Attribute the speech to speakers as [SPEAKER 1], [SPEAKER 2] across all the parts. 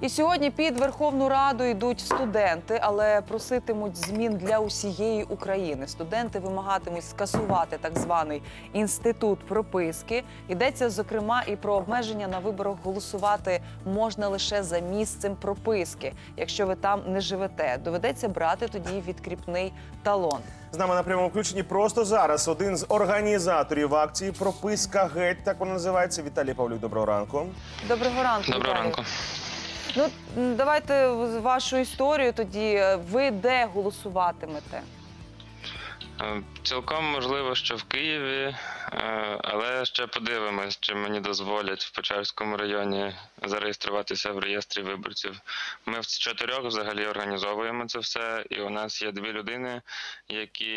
[SPEAKER 1] І сьогодні під Верховну Раду йдуть студенти, але проситимуть змін для усієї України. Студенти вимагатимуть скасувати так званий інститут прописки. Йдеться зокрема і про обмеження на виборах голосувати можна лише за місцем прописки. Якщо ви там не живете, доведеться брати тоді відкріпний талон.
[SPEAKER 2] З нами на прямому включенні просто зараз один з організаторів акції Прописка геть, так вона називається. Віталій Павлюк, доброго ранку.
[SPEAKER 1] Доброго ранку.
[SPEAKER 3] Доброго
[SPEAKER 1] Віталію.
[SPEAKER 3] ранку.
[SPEAKER 1] Ну давайте вашу історію тоді. Ви де голосуватимете?
[SPEAKER 3] Е, Цілком можливо, що в Києві, е, але ще подивимось, чи мені дозволять в Печерському районі зареєструватися в реєстрі виборців. Ми в чотирьох взагалі організовуємо це все, і у нас є дві людини, які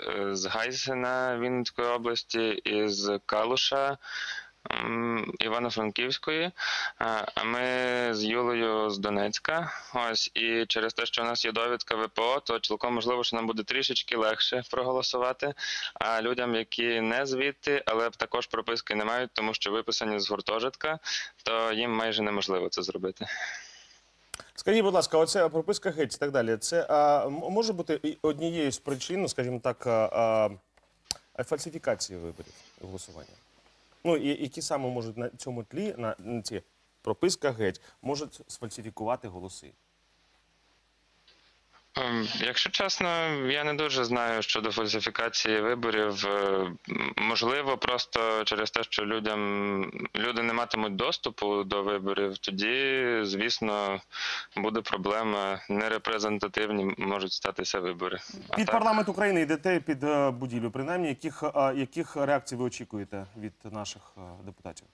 [SPEAKER 3] е, з Гайсена Вінницької області і з Калуша. Івано-Франківської, а а ми з Юлею з Донецька. Ось і через те, що у нас є довідка ВПО, то цілком можливо, що нам буде трішечки легше проголосувати. А людям, які не звідти, але також прописки не мають, тому що виписані з гуртожитка, то їм майже неможливо це зробити.
[SPEAKER 2] Скажіть, будь ласка, оце прописка геть і так далі. Це а, може бути однією з причин, скажімо так, а, а, фальсифікації виборів голосування. Ну і які саме можуть на цьому тлі, на, ці прописка геть, можуть сфальсифікувати голоси.
[SPEAKER 3] Ем, Якщо чесно, я не дуже знаю щодо фальсифікації виборів. Е, Можливо, просто через те, що людям люди не матимуть доступу до виборів, тоді, звісно, буде проблема. Нерепрезентативні можуть статися вибори. А
[SPEAKER 2] Під
[SPEAKER 3] так,
[SPEAKER 2] парламент України йдете під е, будівлю. Принаймні, яких, яких реакцій ви очікуєте від наших е, депутатів?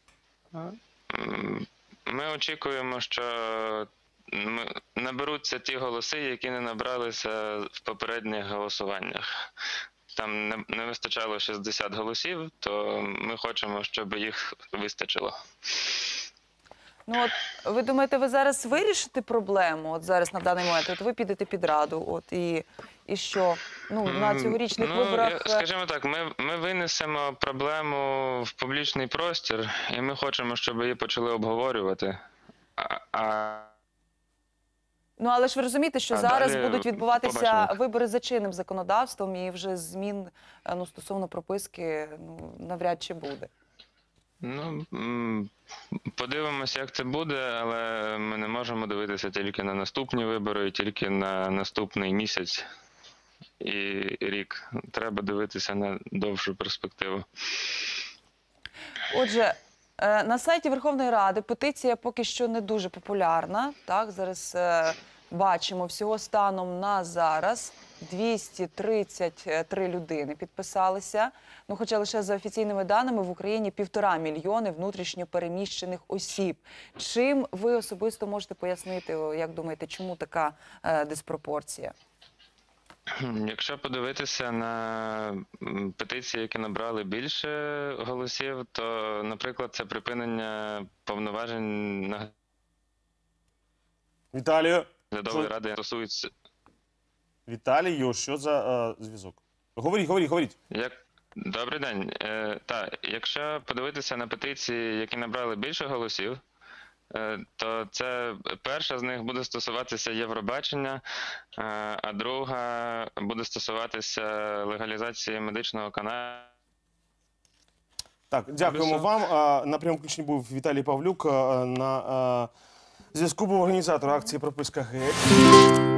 [SPEAKER 3] Ми очікуємо, що наберуться ті голоси, які не набралися в попередніх голосуваннях. Там не, не вистачало 60 голосів, то ми хочемо, щоб їх вистачило.
[SPEAKER 1] Ну от ви думаєте, ви зараз вирішите проблему? От зараз на даний момент, от ви підете під раду, от і, і що? Ну на цьогорічних
[SPEAKER 3] ну,
[SPEAKER 1] виборах.
[SPEAKER 3] я-
[SPEAKER 1] е,
[SPEAKER 3] скажімо так, ми, ми винесемо проблему в публічний простір, і ми хочемо, щоб її почали обговорювати. А, а
[SPEAKER 1] Ну але ж ви розумієте, що
[SPEAKER 3] А
[SPEAKER 1] зараз
[SPEAKER 3] далі
[SPEAKER 1] будуть відбуватися
[SPEAKER 3] побачимо.
[SPEAKER 1] вибори за чинним законодавством, і вже змін е, ну стосовно прописки ну навряд чи буде.
[SPEAKER 3] Ну, подивимося, як це буде, але ми не можемо дивитися тільки на наступні вибори, і тільки на наступний місяць і рік. Треба дивитися на довшу перспективу.
[SPEAKER 1] Отже, е, на сайті Верховної Ради петиція поки що не дуже популярна. Так, зараз е, бачимо всього станом на зараз 233 людини підписалися. Ну, хоча лише за офіційними даними в Україні півтора мільйони внутрішньо переміщених осіб. Чим ви особисто можете пояснити, як думаєте, чому така е, диспропорція?
[SPEAKER 3] Якщо подивитися на петиції, які набрали більше голосів, то, наприклад, це припинення повноважень на
[SPEAKER 2] Віталію,
[SPEAKER 3] наглядової
[SPEAKER 2] Що?
[SPEAKER 3] ради стосується
[SPEAKER 2] Віталію, що за е, зв'язок? Говоріть, говоріть, говоріть.
[SPEAKER 3] Як добрий день. Е, та якщо подивитися на петиції, які набрали більше голосів, е, то це перша з них буде стосуватися Євробачення, е, а друга буде стосуватися легалізації медичного каналу.
[SPEAKER 2] Так, дякуємо вам. А, На прямому включенні був Віталій Павлюк. а, На а, зв'язку був організатор акції Прописка геть.